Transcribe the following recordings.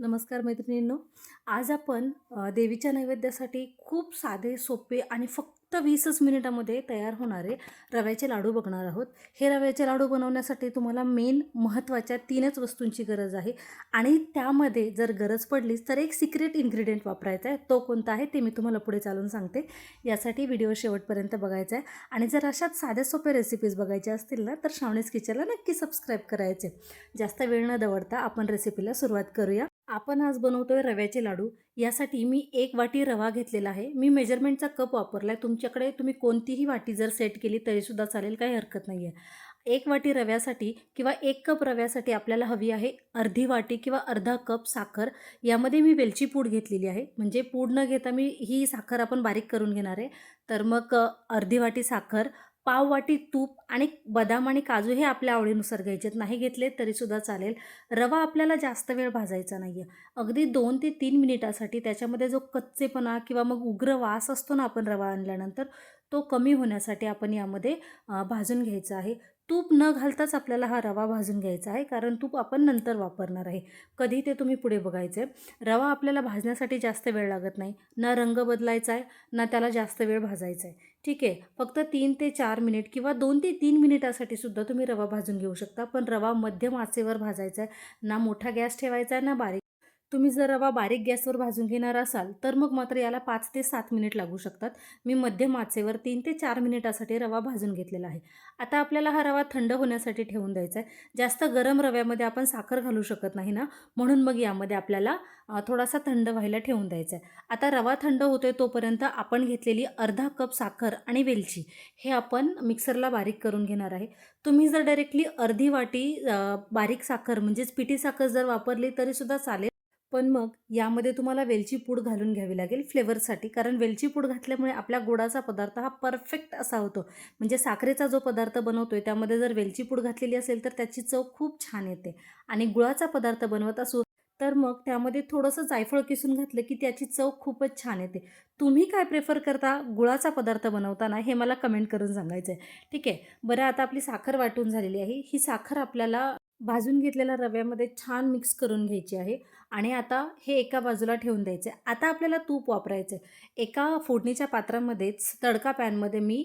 नमस्कार मैत्रिणींनो. आज आपण देवीच्या नैवेद्यासाठी खूप साधे सोपे आणि फक्त वीसच मिनिटामध्ये तयार होणारे रव्याचे लाडू बघणार आहोत. हे रव्याचे लाडू बनवण्यासाठी तुम्हाला मेन महत्त्वाच्या तीनच वस्तूंची गरज आहे आणि त्यामध्ये जर गरज पडलीच तर एक सिक्रेट इन्ग्रेडियंट वापरायचा आहे. तो कोणता आहे ते मी तुम्हाला पुढे चालून सांगते. यासाठी व्हिडिओ शेवटपर्यंत बघायचा आहे आणि जर अशाच साध्या सोप्या रेसिपीज बघायच्या असतील ना तर श्रावणीस किचनला नक्की सबस्क्राईब करायचे. जास्त वेळ न दवडता आपण रेसिपीला सुरुवात करूया. आपण आज बनवतोय रव्याचे लाडू. यासाठी मी एक वाटी रवा घेतलेला आहे. मी मेजरमेंटचा कप वापरला आहे तुमच्याकडे तुम्ही कोणतीही वाटी जर सेट केली तरीसुद्धा चालेल काही हरकत नाही आहे एक वाटी रव्यासाठी किंवा एक कप रव्यासाठी आपल्याला हवी आहे अर्धी वाटी किंवा अर्धा कप साखर. यामध्ये मी वेलची पूड घेतलेली आहे. म्हणजे पूड न घेता मी ही साखर आपण बारीक करून घेणार आहे. तर मग अर्धी वाटी साखर पाव वाटी तूप आणि बदाम आणि काजू हे आपल्या आवडीनुसार घ्यायचे आहेत. नाही घेतले तरीसुद्धा चालेल रवा आपल्याला जास्त वेळ भाजायचा नाही आहे अगदी दोन ते तीन मिनिटासाठी त्याच्यामध्ये जो कच्चेपणा किंवा मग उग्र वास असतो ना आपण रवा आणल्यानंतर तो कमी होण्यासाठी आपण यामध्ये भाजून घ्यायचा आहे. तूप न घालताच आपल्याला हा रवा भाजून घ्यायचा आहे कारण तूप आपण नंतर वापरणार आहे. कधी ते तुम्ही पुढे बघायचे रवा आपल्याला भाजण्यासाठी जास्त वेळ लागत नाही. ना रंग बदलायचा आहे ना त्याला जास्त वेळ भाजायचा आहे. ठीक आहे. फक्त तीन ते चार मिनिट किंवा दोन ते तीन मिनिटासाठी सुद्धा तुम्ही रवा भाजून घेऊ शकता. पण रवा मध्यम आचेवर भाजायचा आहे. ना मोठा गॅस ठेवायचा आहे ना बारीक तुम्ही जर रवा बारीक गॅसवर भाजून घेणार असाल तर मग मात्र याला पाच ते सात मिनिट लागू शकतात. मी मध्यम आचेवर तीन ते चार मिनिटासाठी रवा भाजून घेतलेला आहे. आता आपल्याला हा रवा थंड होण्यासाठी ठेवून द्यायचा आहे. जास्त गरम रव्यामध्ये आपण साखर घालू शकत नाही ना? म्हणून मग यामध्ये आपल्याला थोडासा थंड व्हायला ठेवून द्यायचा आहे. आता रवा थंड होतोय तोपर्यंत आपण घेतलेली अर्धा कप साखर आणि वेलची हे आपण मिक्सरला बारीक करून घेणार आहे. तुम्ही जर डायरेक्टली अर्धी वाटी बारीक साखर म्हणजेच पिठी साखर जर वापरली तरीसुद्धा चालेल. पण मग यामध्ये तुम्हाला वेलची पूड घालून घ्यावी लागेल फ्लेवरसाठी. कारण वेलची पूड घातल्यामुळे आपल्या गोडाचा पदार्थ हा परफेक्ट असा होतो. म्हणजे साखरेचा जो पदार्थ बनवतो आहे त्यामध्ये जर वेलची पूड घातलेली असेल तर त्याची चव खूप छान येते. आणि गुळाचा पदार्थ बनवत असू तर मग त्यामध्ये थोडंसं जायफळ किसून घातलं की त्याची चव खूपच छान येते. तुम्ही काय प्रेफर करता गुळाचा पदार्थ बनवताना हे मला कमेंट करून सांगायचं आहे ठीक आहे बरं आता आपली साखर वाटून झालेली आहे. ही साखर आपल्याला भाजून घेतलेल्या रव्यामध्ये छान मिक्स करून घ्यायची आहे आणि आता हे एका बाजूला ठेवून द्यायचं. आहे आता आपल्याला तूप वापरायचं आहे एका फोडणीच्या पात्रामध्येच तडका पॅनमध्ये मी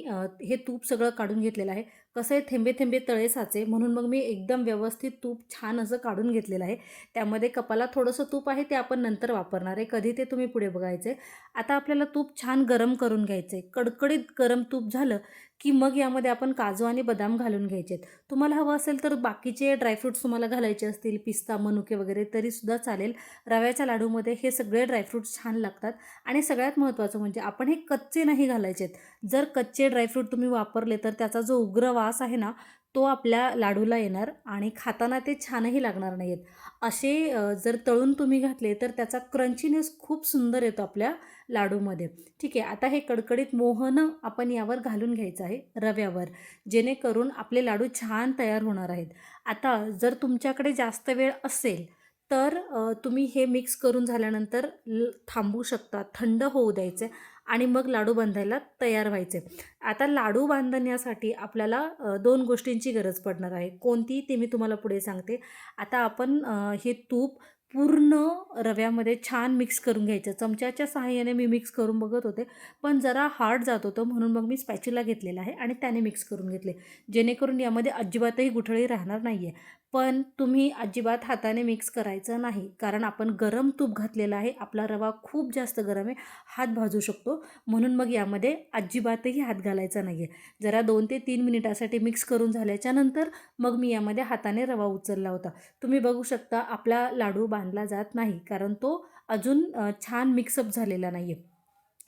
हे तूप सगळं काढून घेतलेलं आहे. कसं आहे थेंबे थेंबे तळे साचे म्हणून मग मी एकदम व्यवस्थित तूप छान असं काढून घेतलेलं आहे. त्यामध्ये कपाला थोडंसं तूप आहे ते आपण नंतर वापरणार आहे. कधी ते तुम्ही पुढे बघायचे आता आपल्याला तूप छान गरम करून घ्यायचं आहे कडकडीत गरम तूप झालं की मग यामध्ये आपण काजू आणि बदाम घालून घ्यायचे आहेत तुम्हाला हवं असेल तर बाकीचे ड्रायफ्रूट्स तुम्हाला घालायचे असतील पिस्ता मनुके वगैरे तरीसुद्धा चालेल. रव्याच्या लाडूमध्ये हे सगळे ड्रायफ्रूट्स छान लागतात. आणि सगळ्यात महत्त्वाचं म्हणजे आपण हे कच्चे नाही घालायचे आहेत जर कच्चे ड्रायफ्रूट तुम्ही वापरले तर त्याचा जो उग्र वास आहे ना तो आपल्या लाडूला येणार आणि खाताना ते छानही लागणार नाहीत. असे जर तळून तुम्ही घातले तर त्याचा क्रंचीनेस खूप सुंदर येतो आपल्या लाडूमध्ये. ठीक आहे आता हे कडकडीत मोहन आपण यावर घालून घ्यायचं आहे रव्यावर जेणेकरून आपले लाडू छान तयार होणार आहेत. आता जर तुमच्याकडे जास्त वेळ असेल तर तुम्ही हे मिक्स करून झाल्यानंतर ल थांबू शकता. थंड होऊ द्यायचे आणि मग लाडू बांधायला तयार व्हायचे. आता लाडू बांधण्यासाठी आपल्याला दोन गोष्टींची गरज पडणार आहे. कोणती ते मी तुम्हाला पुढे सांगते. आता आपण हे तूप पूर्ण रव्यामध्ये छान मिक्स करून घ्यायचं. चमच्याच्या सहाय्याने मी मिक्स करून बघत होते पण जरा हार्ड जात होतं म्हणून मग मी स्पॅच्युला घेतलेला आहे आणि त्याने मिक्स करून घेतले. जेणेकरून यामध्ये अजिबातही गुठळी राहणार नाही आहे पण तुम्ही अजिबात हाताने मिक्स करायचं नाही. कारण आपण गरम तूप घातलेलं आहे आपला रवा खूप जास्त गरम आहे हात भाजू शकतो. म्हणून मग यामध्ये अजिबातही हात घालायचा नाही आहे जरा दोन ते तीन मिनिटासाठी मिक्स करून झाल्याच्यानंतर मग मी यामध्ये हाताने रवा उचलला होता. तुम्ही बघू शकता आपला लाडू बांधला जात नाही. कारण तो अजून छान मिक्सअप झालेला नाही आहे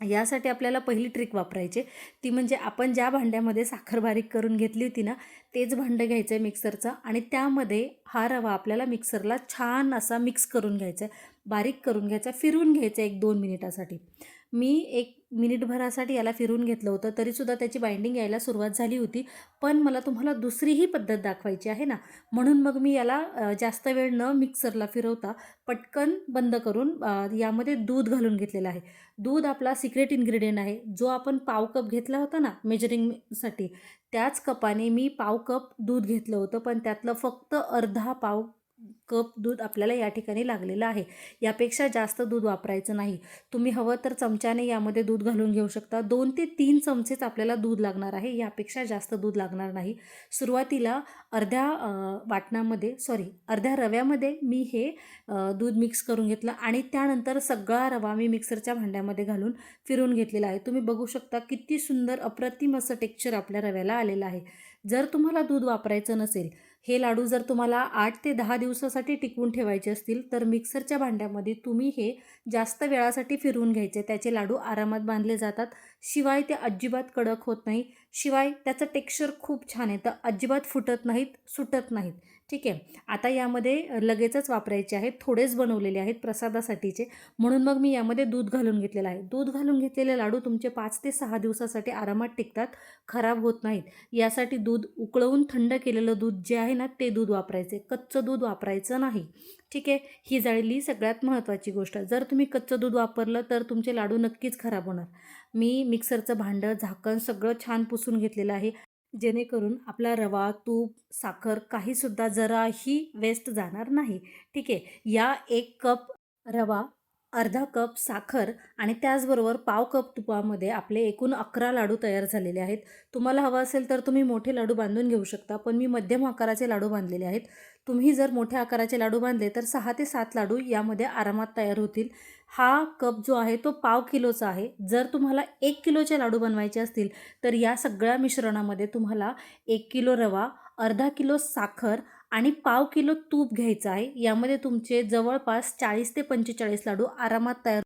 यासाठी आपल्याला पहिली ट्रिक वापरायची ती म्हणजे आपण ज्या भांड्यामध्ये साखर बारीक करून घेतली होती ना तेच भांडं घ्यायचं आहे मिक्सरचं आणि त्यामध्ये हा रवा आपल्याला मिक्सरला छान असा मिक्स करून घ्यायचा आहे. बारीक करून घ्यायचा फिरवून घ्यायचा एक दोन मिनिटासाठी. मी एक मिनिटभरासाठी याला फिरून घेतलं होतं. तरीसुद्धा त्याची बाइंडिंग यायला सुरुवात झाली होती. पण मला तुम्हाला दुसरीही पद्धत दाखवायची आहे ना? म्हणून मग मी याला जास्त वेळ न मिक्सरला फिरवता पटकन बंद करून यामध्ये दूध घालून घेतलेलं आहे. दूध आपला सिक्रेट इन्ग्रेडियंट आहे. जो आपण पाव कप घेतला होता ना मेजरिंगसाठी त्याच कपाने मी पाव कप दूध घेतलं होतं. पण त्यातलं फक्त अर्धा पाव कप दूध आपल्याला या ठिकाणी लागलेलं आहे. यापेक्षा जास्त दूध वापरायचं नाही. तुम्ही हवं तर चमच्याने यामध्ये दूध घालून घेऊ शकता. दोन ते तीन चमचेच आपल्याला दूध लागणार आहे. यापेक्षा जास्त दूध लागणार नाही. सुरुवातीला अर्ध्या वाटणामध्ये सॉरी अर्ध्या रव्यामध्ये मी हे दूध मिक्स करून घेतलं आणि त्यानंतर सगळा रवा मी मिक्सरच्या भांड्यामध्ये घालून फिरून घेतलेला आहे. तुम्ही बघू शकता किती सुंदर अप्रतिम असं टेक्स्चर आपल्या रव्याला आलेलं आहे. जर तुम्हाला दूध वापरायचं नसेल हे लाडू जर तुम्हाला आठ ते दहा दिवसासाठी टिकवून ठेवायचे असतील तर मिक्सरच्या भांड्यामध्ये तुम्ही हे जास्त वेळासाठी फिरवून घ्यायचे. त्याचे लाडू आरामात बांधले जातात. शिवाय ते अजिबात कडक होत नाही. शिवाय त्याचं टेक्स्चर खूप छान येतं अजिबात फुटत नाहीत सुटत नाहीत. ठीक आहे. आता यामध्ये लगेचच वापरायचे आहेत थोडेच बनवलेले आहेत प्रसादासाठीचे. म्हणून मग मी यामध्ये दूध घालून घेतलेलं आहे. दूध घालून घेतलेले लाडू तुमचे पाच ते सहा दिवसासाठी आरामात टिकतात खराब होत नाहीत. यासाठी दूध उकळवून थंड केलेलं दूध जे आहे ना ते दूध वापरायचे. कच्चं दूध वापरायचं नाही. ठीक आहे? ही झालेली सगळ्यात महत्त्वाची गोष्ट. जर तुम्ही कच्चं दूध वापरलं तर तुमचे लाडू नक्कीच खराब होणार. मी मिक्सरचं भांडं झाकण सगळं छान पुसून घेतलेलं आहे. जेणेकरून आपला रवा तूप साखर काहीसुद्धा जराही वेस्ट जाणार नाही. ठीक आहे? या एक कप रवा अर्धा कप साखर आणि त्याचबरोबर पाव कप तुपामध्ये आपले एकूण अकरा लाडू तयार झालेले आहेत. तुम्हाला हवं असेल तर तुम्ही मोठे लाडू बांधून घेऊ शकता पण मी मध्यम आकाराचे लाडू बांधलेले आहेत. तुम्ही जर मोठ्या आकाराचे लाडू बांधले तर सहा ते सात लाडू यामध्ये आरामात तयार होतील. हा कप जो आहे तो पाव किलोचा आहे. जर तुम्हाला एक किलोचे लाडू बनवायचे असतील तर या सगळ्या मिश्रणामध्ये तुम्हाला एक किलो रवा अर्धा किलो साखर आणि पाव किलो तूप घ्यायचं आहे. यामध्ये तुमचे जवळपास चाळीस ते पंचेचाळीस लाडू आरामात तयार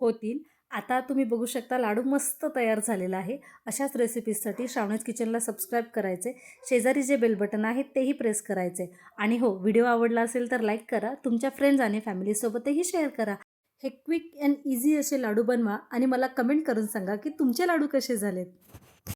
होतील. आता तुम्ही बघू शकता लाडू मस्त तयार झालेला आहे. अशाच रेसिपीजसाठी श्रावणीज किचनला सबस्क्राईब करायचे. शेजारी जे बेल बटन आहे तेही प्रेस करायचे. आणि हो व्हिडिओ आवडला असेल तर लाईक करा. तुमच्या फ्रेंड्स आणि फॅमिलीसोबतही शेअर करा. हे क्विक अँड इझी असे लाडू बनवा आणि मला कमेंट करून सांगा की तुमचे लाडू कसे झालेत.